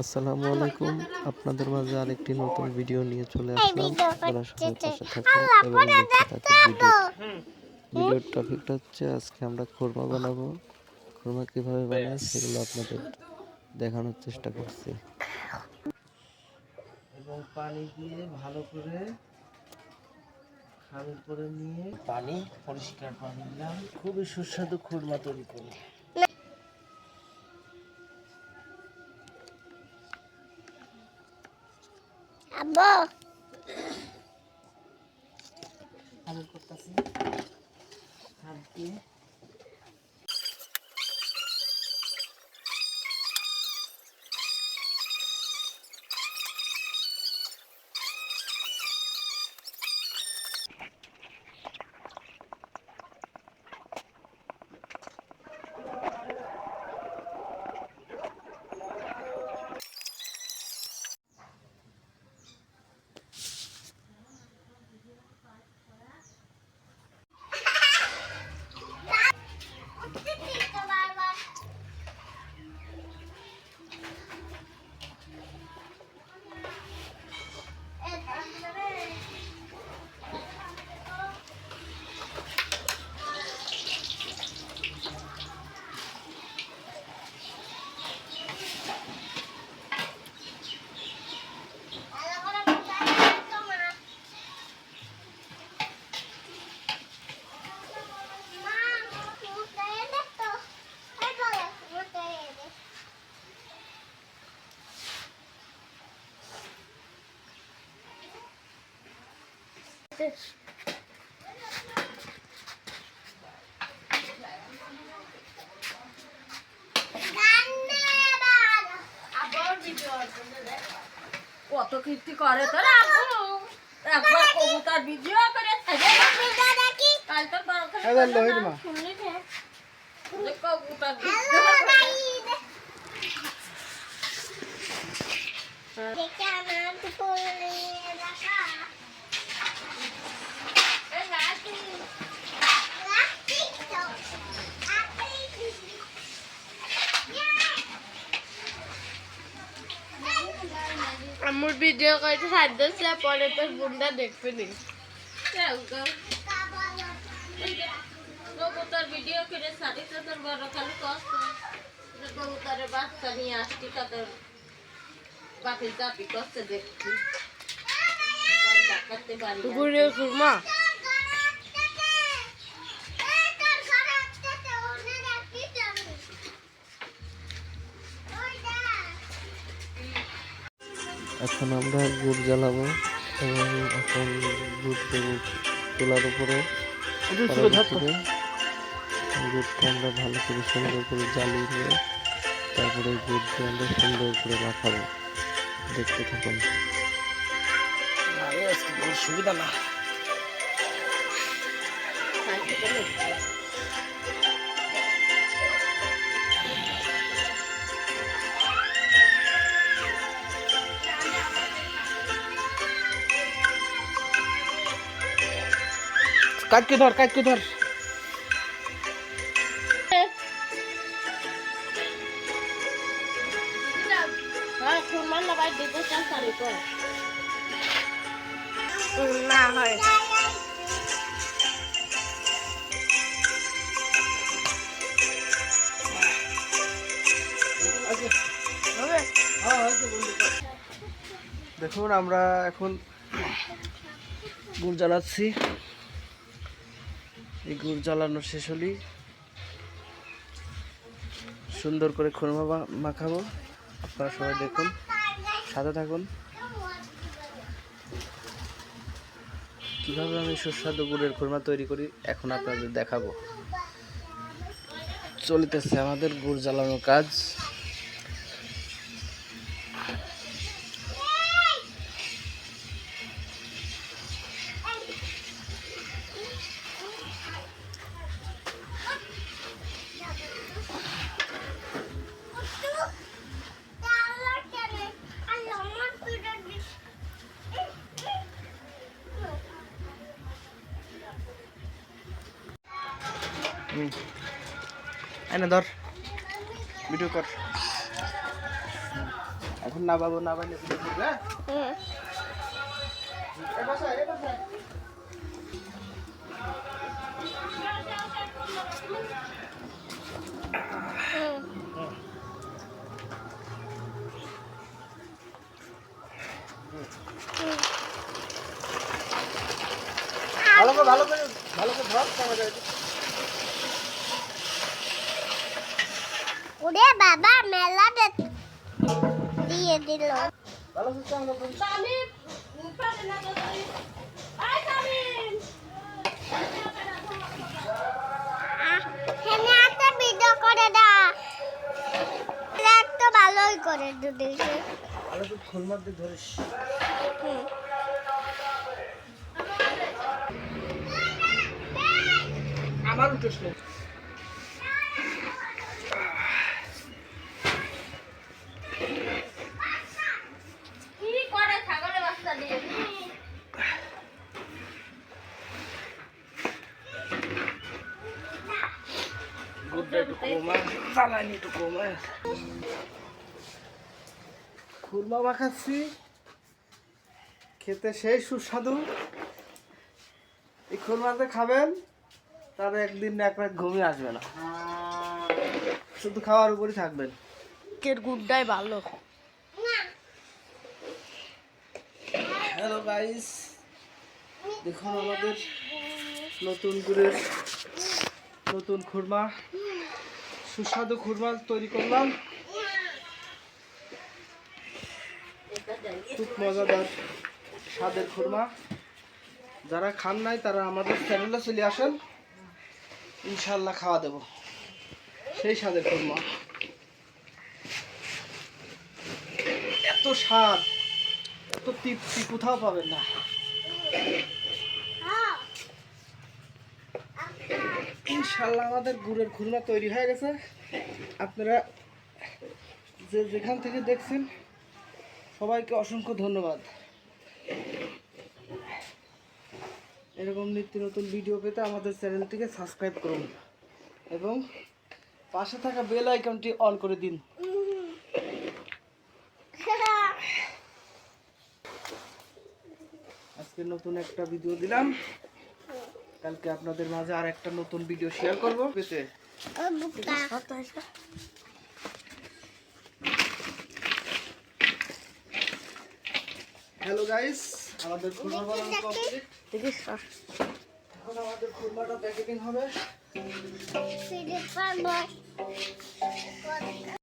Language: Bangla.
আসসালামু আলাইকুম। আপনাদের মাঝে আরেকটি নতুন ভিডিও নিয়ে চলে আসলাম। আপনারা সবাই পাশে থাকুন এবং দেখতে থাকুন ভিডিও ভিডিওর টপিকটা হচ্ছে আজকে আমরা খুরমা বানাবো। খুরমা কীভাবে বানাই সেগুলো আপনাদের দেখানোর চেষ্টা করছি। এবং পানি দিয়ে ভালো করে খামির করে নিয়ে পানি পরিষ্কার পানি দিলাম খুবই সুস্বাদু খুরমা তৈরি করি আব্বু। আমি করতেছি। হাত দিয়ে। কত কীর্তি করে তোর আব্বু একবার কবুতর ভিডিও করে থাকে কাল তো বড় করে শুনলি না যে কবুতর ভিডিও আমার ভিডিও সাহায্য ছিল পরে তোর বোনটা দেখবে নি। কবুতর ভিডিও করে সারি তো তোর বড় খালি কষ্ট। কবুতরের বাচ্চা নিয়ে আসছি তাদের বাপের জাপি করছে দেখছি। তাই পারি ঘুরে খুরমা এখন আমরা গুড় জ্বালাবো এবং এখন গুড় দেবো চুলার উপরে। গুড়টা আমরা ভালো করে সুন্দর করে জ্বালিয়ে নিয়ে তারপরে গুড় দিয়ে আমরা সুন্দর করে মাখাবো। দেখতে থাকুন। সুবিধা না। কাটকে ধর কাটকে ধর। দেখুন আমরা এখন গুড় জ্বালাচ্ছি এই গুড় জ্বালানো শেষ হলেই সুন্দর করে খুরমা মাখাবো। আপনারা সবাই দেখুন, সাথে থাকুন। কীভাবে আমি সুস্বাদু গুড়ের খুরমা তৈরি করি, এখন আপনাদের দেখাবো। চলিতেছে আমাদের গুড় জ্বালানোর কাজ। হুম। এনে ধর। ভিডিও কর। এখন না বাবু না বাইলে ভিডিও করবে হ্যাঁ? হুম। ভালো করে ভালো করে ভালো করে ধর ওরে বাবা মেলা দিয়ে দিল। তো ভিডিও করে দা। একটা ভালোই করে দুদিকে ভালো করে খুলমার দিয়ে ধরিস। আমার উঠোস চালানি একটু কমা খুরমা মাখাচ্ছি। খেতে সেই সুস্বাদু। এই খুরমাতে খাবেন তাহলে একদিন এক রাত ঘুমিয়ে আসবে না। শুধু খাওয়ার উপরই থাকবেন। কের গুডটাই ভালো। হ্যালো গাইস দেখুন আমাদের নতুন গুড়ের নতুন খুরমা সুস্বাদু খুরমা তৈরি করলাম। খুব মজাদার স্বাদের খুরমা। যারা খান নাই, তারা আমাদের চ্যানেলে চলে আসেন। ইনশাল্লাহ খাওয়া দেব। সেই স্বাদের খুরমা। এত স্বাদ। এত তৃপ্তি কোথাও পাবেন না। ইনশাল্লাহ আমাদের গুড়ের খুলনা তৈরি হয়ে গেছে। আপনারা যে যেখান থেকে দেখছেন, সবাইকে অসংখ্য ধন্যবাদ। এরকম নিত্য নতুন ভিডিও পেতে আমাদের চ্যানেলটিকে সাবস্ক্রাইব করুন এবং পাশে থাকা বেল আইকনটি অন করে দিন। আজকে নতুন একটা ভিডিও দিলাম। কালকে আপনাদের মাঝে আর একটা নতুন ভিডিও শেয়ার করব। পেতে হ্যালো গাইস আমাদের খুরমা বানানো কমপ্লিট এখন আমাদের খুরমাটা প্যাকেটিং হবে।